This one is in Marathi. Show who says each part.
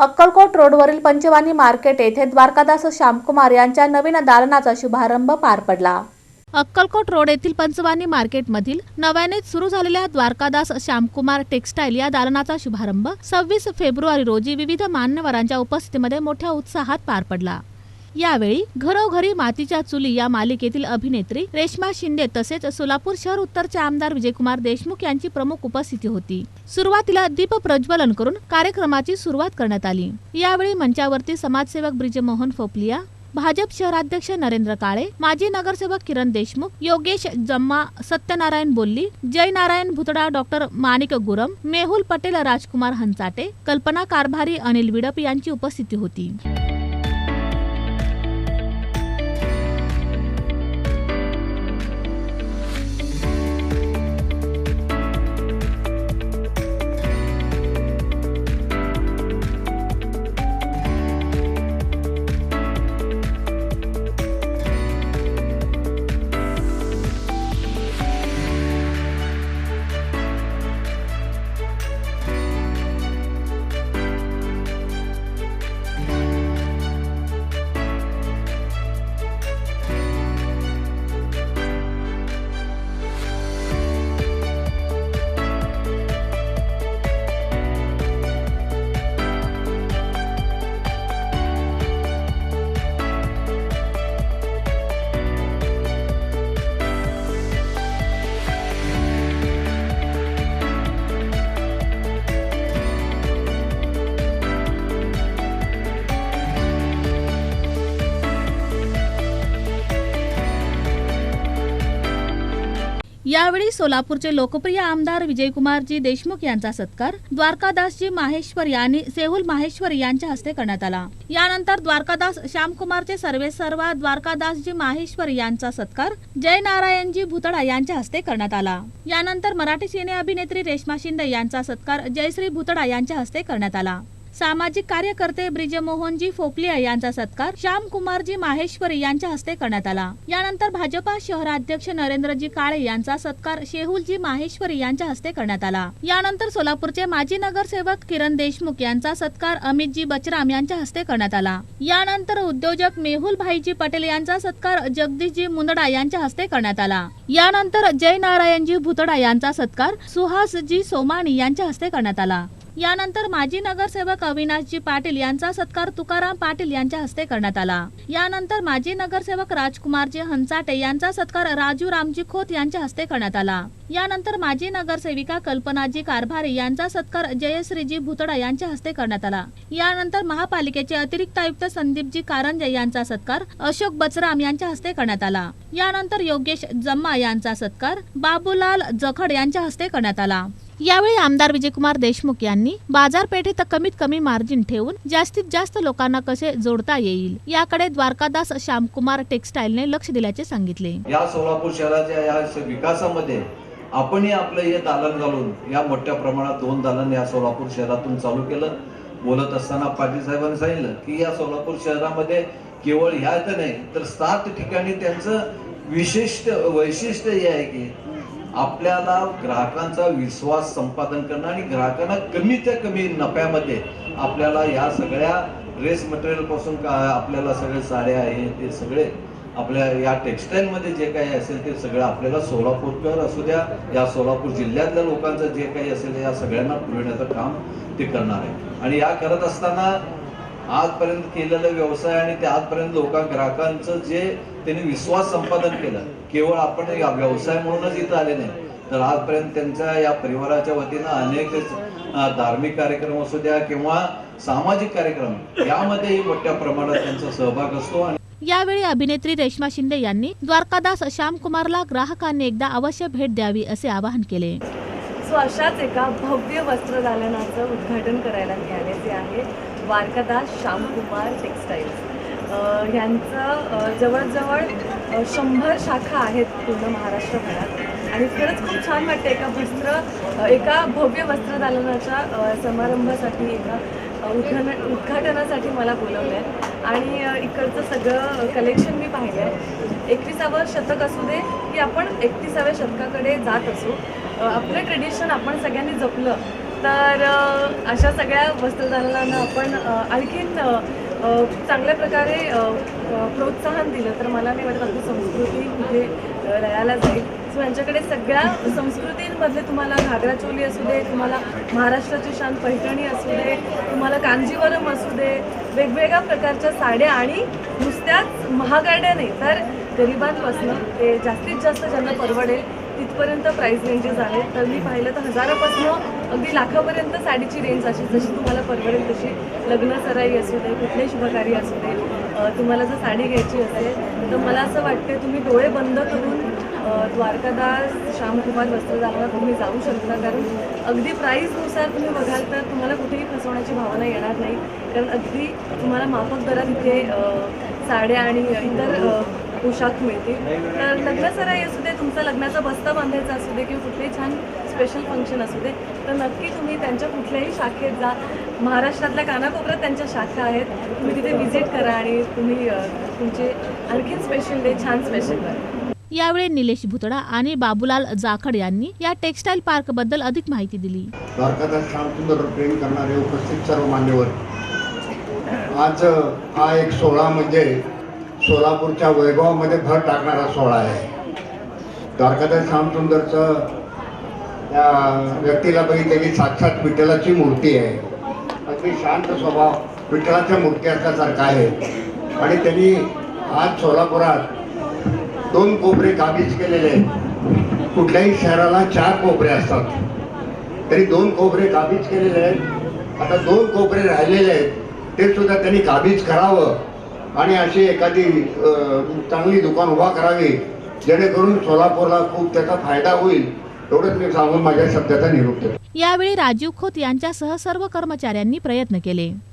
Speaker 1: अक्कलकोट रोडवरील पंचवानी मार्केट येथे द्वारकादास श्यामकुमार यांच्या नवीन दालनाचा शुभारंभ पार पडला. अक्कलकोट रोड येथील पंचवानी मार्केटमधील नव्याने सुरू झालेल्या द्वारकादास श्यामकुमार टेक्सटाईल या दालनाचा शुभारंभ सव्वीस फेब्रुवारी रोजी विविध मान्यवरांच्या उपस्थितीमध्ये मोठ्या उत्साहात पार पडला. यावेळी घरोघरी मातीच्या चुली या मालिकेतील अभिनेत्री रेश्मा शिंदे तसेच सोलापूर शहर उत्तरचे आमदार विजयकुमार देशमुख यांची प्रमुख उपस्थिती होती. सुरुवातीला दीप प्रज्वलन करून कार्यक्रमाची सुरुवात करण्यात आली. यावेळी मंचावरती समाजसेवक ब्रिजमोहन फोपलिया भाजप शहराध्यक्ष नरेंद्र काळे माजी नगरसेवक किरण देशमुख योगेश जम्मा सत्यनारायण बोल्ली जयनारायण भुतडा डॉक्टर माणिक गुरम मेहुल पटेल राजकुमार हंचाटे कल्पना कारभारी अनिल विडप यांची उपस्थिती होती. यावेळी सोलापूरचे लोकप्रिय आमदार विजयकुमारजी देशमुख यांचा सत्कार द्वारकादासजी माहेश्वर यांनी सेहुल माहेश्वर यांच्या हस्ते करण्यात आला. यानंतर द्वारकादास श्यामकुमारचे सर्वे सर्वा द्वारकादासजी माहेश्वर यांचा सत्कार जय नारायणजी भुतडा यांच्या हस्ते करण्यात आला. यानंतर मराठी सिने अभिनेत्री रेश्मा शिंदे यांचा सत्कार जयश्री भुतडा यांच्या हस्ते करण्यात आला. सामाजिक कार्यकर्ते ब्रिजमोहनजी फोपलिया यांचा सत्कार श्यामकुमारजी माहेश्वरी यांच्या हस्ते करण्यात आला. यानंतर भाजपा शहराध्यक्ष नरेंद्रजी काळे यांचा सत्कार शेहुलजी माहेश्वरी यांच्या हस्ते करण्यात आला. यानंतर सोलापूरचे माजी नगरसेवक किरण देशमुख यांचा सत्कार अमितजी बचराम यांच्या हस्ते करण्यात आला. यानंतर उद्योजक मेहुल भाईजी पटेल यांचा सत्कार जगदीशजी मुंदडा यांच्या हस्ते करण्यात आला. यानंतर जय नारायणजी भुतडा यांचा सत्कार सुहासजी सोमाणी यांच्या हस्ते करण्यात आला. यानंतर माजी नगरसेवक अविनाशजी पाटील यांचा सत्कार तुकाराम पाटील यांच्या हस्ते करण्यात आला. यानंतर माजी नगरसेवक राजकुमारजी हंचाटे यांचा सत्कार राजू रामजी खोत यांच्या हस्ते करण्यात आला. यानंतर माजी नगरसेविका कल्पनाजी कारभारी यांचा सत्कार जयश्रीजी भुतडा यांच्या हस्ते करण्यात आला. यानंतर महापालिकेचे अतिरिक्त आयुक्त संदीपजी कारंजे यांचा सत्कार अशोक बचराम यांच्या हस्ते करण्यात आला. यानंतर योगेश जम्मा यांचा सत्कार बाबूलाल जखड यांच्या हस्ते करण्यात आला. यावेळी आमदार विजयकुमार देशमुख यांनी बाजारपेठेत कमीत कमी मार्जिन ठेवून जास्तीत जास्त लोकांना कसे जोडता येईल याकडे द्वारकादास श्यामकुमार टेक्सटाईलने लक्ष दिल्याचे सांगितले.
Speaker 2: या सोलापूर शहराच्या या विकासामध्ये आपणही आपलं हे दालन घालून या मोठ्या प्रमाणात दोन दालन या सोलापूर शहरातून चालू केलं. बोलत असताना पाटील साहेबांनी सांगितलं की या सोलापूर शहरामध्ये केवळ ह्या तर नाही तर सात ठिकाणी त्यांचं विशिष्ट वैशिष्ट्य हे आहे की आपल्याला ग्राहकांचा विश्वास संपादन करणं आणि ग्राहकांना कमीच्या कमी नफ्यामध्ये आपल्याला या सगळ्या ड्रेस मटेरियलपासून का आपल्याला सगळे साड्या आहे ते सगळे आपल्या या टेक्सटाईल मध्ये जे काही असेल ते सगळं आपल्याला सोलापूरकर असू द्या या सोलापूर जिल्ह्यातल्या लोकांचं जे काही असेल या सगळ्यांना पुरवण्याचं काम ते करणार आहे. आणि या करत असताना आजपर्यंत केलेलं व्यवसाय आणि ते आजपर्यंत लोकां ग्राहकांचं जे त्यांनी विश्वास संपादन केलं केवळ आपण या व्यवसाय म्हणूनच इथं आले नाही. तर आजपर्यंत त्यांच्या या परिवाराच्या वतीनं अनेक धार्मिक कार्यक्रम असू द्या किंवा सामाजिक कार्यक्रम यामध्येही मोठ्या प्रमाणात त्यांचा सहभाग असतो आणि
Speaker 1: यावेळी अभिनेत्री रेश्मा शिंदे यांनी द्वारकादास श्यामकुमारला ग्राहकांनी एकदा अवश्य भेट द्यावी असे आवाहन केले.
Speaker 3: सो अशाच एका भव्य वस्त्रदालनाचं उद्घाटन करायला मी आलेले आहे. वारकादास श्यामकुमार टेक्सटाईल्स अ, यांचं जवळजवळ शंभर शाखा आहेत पूर्ण महाराष्ट्रभरात आणि खरंच खूप छान वाटतं एका वस्त्र एका भव्य वस्त्रदालनाच्या समारंभासाठी एका उद्घाटन उद्घाटनासाठी मला बोलवलं आहे आणि इकडचं सगळं कलेक्शन मी पाहिलं आहे एकविसावं शतक असू दे की आपण एकविसाव्या शतकाकडे जात असू. आपलं ट्रेडिशन आपण सगळ्यांनी जपलं. तर अशा सगळ्या वस्त्रदालनांना आपण आणखीन चांगल्या प्रकारे प्रोत्साहन दिलं तर मला नाही वाटत आपली संस्कृती कुठे अ, जाईल. सो यांच्याकडे सगळ्या संस्कृतींमधले तुम्हाला घागरा चोली असू दे तुम्हाला महाराष्ट्राची शान पैठणी असू दे तुम्हाला कांजीवरम असू दे वेगवेगळ्या प्रकारच्या साड्या आणि नुसत्याच महागाड्या नाही तर गरिबांपासनं ते जास्तीत जास्त ज्यांना परवडेल तिथपर्यंत प्राईस रेंजेस आहेत. तर मी पाहिलं तर हजारापासून अगदी लाखापर्यंत साडीची रेंज अशी जशी तुम्हाला परवडेल तशी. लग्न सराई असू दे कुठले शुभकार्य असू दे तुम्हाला जर साडी घ्यायची असेल तर मला असं वाटते तुम्ही डोळे बंद करून द्वारकादास श्यामकुमार वस्त्रदालनात तुम्ही जाऊ शकता. कारण अगदी प्राईजनुसार तुम्ही बघाल तर तुम्हाला कुठेही फसवण्याची भावना येणार नाही. कारण अगदी तुम्हाला माफक दरात इथे साड्या आणि इतर पोशाख मिळतील. तर लग्न सराई असू दे तुमचा लग्नाचा बस्ता बांधायचा असू दे किंवा कुठलेही छान स्पेशल फंक्शन असू दे तर नक्की तुम्ही त्यांच्या कुठल्याही शाखेत जा. महाराष्ट्रातल्या कानाकोपऱ्यात त्यांच्या शाखा आहेत. तुम्ही तिथे व्हिजिट करा आणि तुम्ही तुमचे आणखीन स्पेशल डे छान स्पेशल करा
Speaker 1: यावेळी निलेश भुतडा आणि बाबूलाल जाखड यांनी या टेक्स्टाईल पार्कबद्दल अधिक माहिती दिली.
Speaker 4: प्रेम करणारे उपस्थित सर्व मान्यवर. आज हा एक सोहळा म्हणजे सोलापूरच्या वैभवामध्ये भर टाकणारा सोहळा आहे. द्वारकादास श्यामसुंदरचं त्या व्यक्तीला बघितलं साक्षात विठ्ठलाची मूर्ती आहे. अगदी शांत स्वभाव. विठ्ठलाच्या मूर्ती असल्यासारखा आहे. आणि त्यांनी आज सोलापुरात दोन कोपरे काबीज केलेले आहेत. कुठल्याही शहराला चार कोपरे असतात. तरी दोन कोपरे काबीज केलेले आहेत. आता दोन कोपरे राहिलेले आहेत. ते सुद्धा त्यांनी काबीज करावं. आणि अशी एखादी चांगली दुकान उभा करावी. जेणेकरून सोलापूरला खूप त्याचा फायदा होईल एवढंच मी सांगून माझ्या शब्दाचा निरोप देतो.
Speaker 1: यावेळी राजीव खोत यांच्यासह सर्व कर्मचाऱ्यांनी प्रयत्न केले.